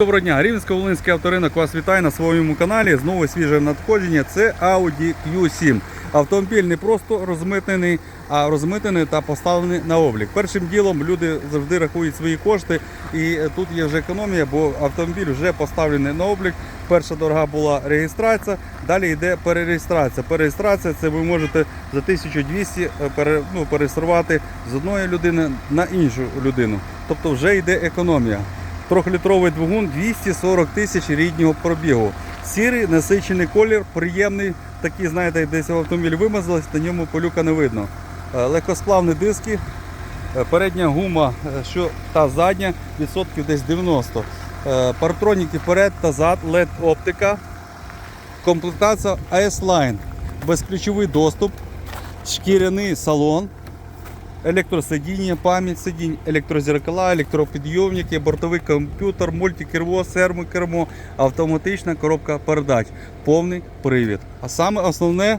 Доброго дня, Рівненсько-Волинський авторинок вас вітає на своєму каналі. Знову свіже надходження. Це Audi Q7. Автомобіль не просто розмитнений, а розмитнений та поставлений на облік. Першим ділом люди завжди рахують свої кошти, і тут є вже економія, бо автомобіль вже поставлений на облік. Перша дорога була реєстрація, далі йде перереєстрація. Перереєстрація це ви можете за 1200 пере, ну, перереєструвати з одної людини на іншу людину. Тобто вже йде економія. Трьохлітровий двигун 240 тисяч ріднього пробігу. Сірий насичений колір, приємний. Такий, знаєте, десь автомобіль вимазалась, на ньому полюка не видно. Е, Легкосплавні диски, е, передня гума, е, що та задня, відсотків десь 90. Е, Партроніки вперед та зад, LED оптика. Комплектація AS-Line, безключовий доступ, шкіряний салон. Електросидіння, пам'ять сидінь, електрозеркала, електропідйомники, бортовий комп'ютер, мультикермо, сермокермо, автоматична коробка передач, повний привід. А саме основне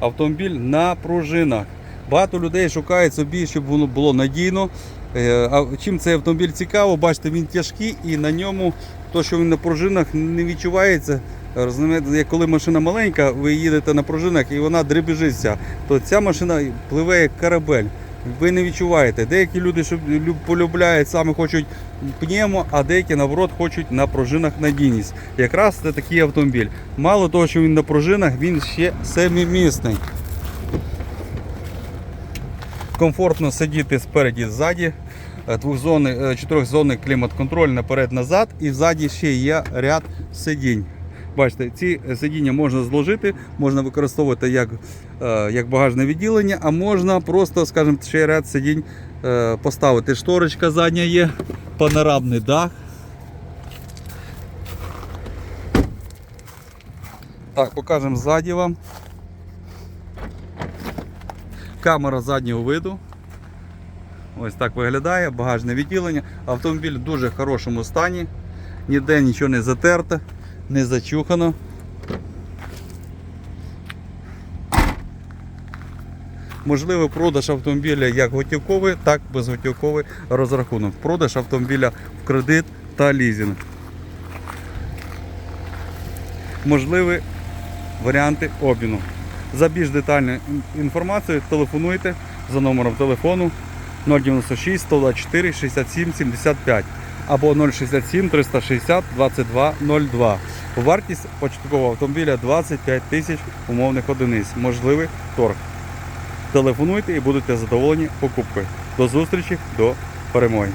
автомобіль на пружинах. Багато людей шукають собі, щоб воно було надійно. Е, А чим цей автомобіль цікаво, бачите, він тяжкий і на ньому то, що він на пружинах не відчувається. Розумієте, коли машина маленька, ви їдете на пружинах і вона дребіжиться, то ця машина пливе як корабель. Ви не відчуваєте. Деякі люди що полюбляють, саме хочуть пневмо, а деякі наоборот хочуть на пружинах надійність. Якраз це такий автомобіль. Мало того, що він на пружинах, він ще семимісний. Комфортно сидіти спереді, ззаді. Е, Двохзонний, е, чотирьохзонний клімат-контроль наперед-назад і ззаді ще є ряд сидінь. Бачите, ці сидіння можна зложити, можна використовувати як, е, як багажне відділення, а можна просто, скажімо, ще ряд сидінь е, поставити. Шторочка задня є, панорамний дах. Так, покажемо ззаді вам. Камера заднього виду. Ось так виглядає, багажне відділення. Автомобіль в дуже хорошому стані. Ніде нічого не затерте, не зачухано. Можливо, продаж автомобіля як готівковий, так і безготівковий розрахунок. Продаж автомобіля в кредит та лізинг. Можливі варіанти обміну. За більш детальною ін- інформацією телефонуйте за номером телефону 096 124 67 75 або 067 360 22 02. Вартість початкового автомобіля 25 тисяч умовних одиниць. Можливий торг. Телефонуйте і будете задоволені покупкою. До зустрічі, до перемоги.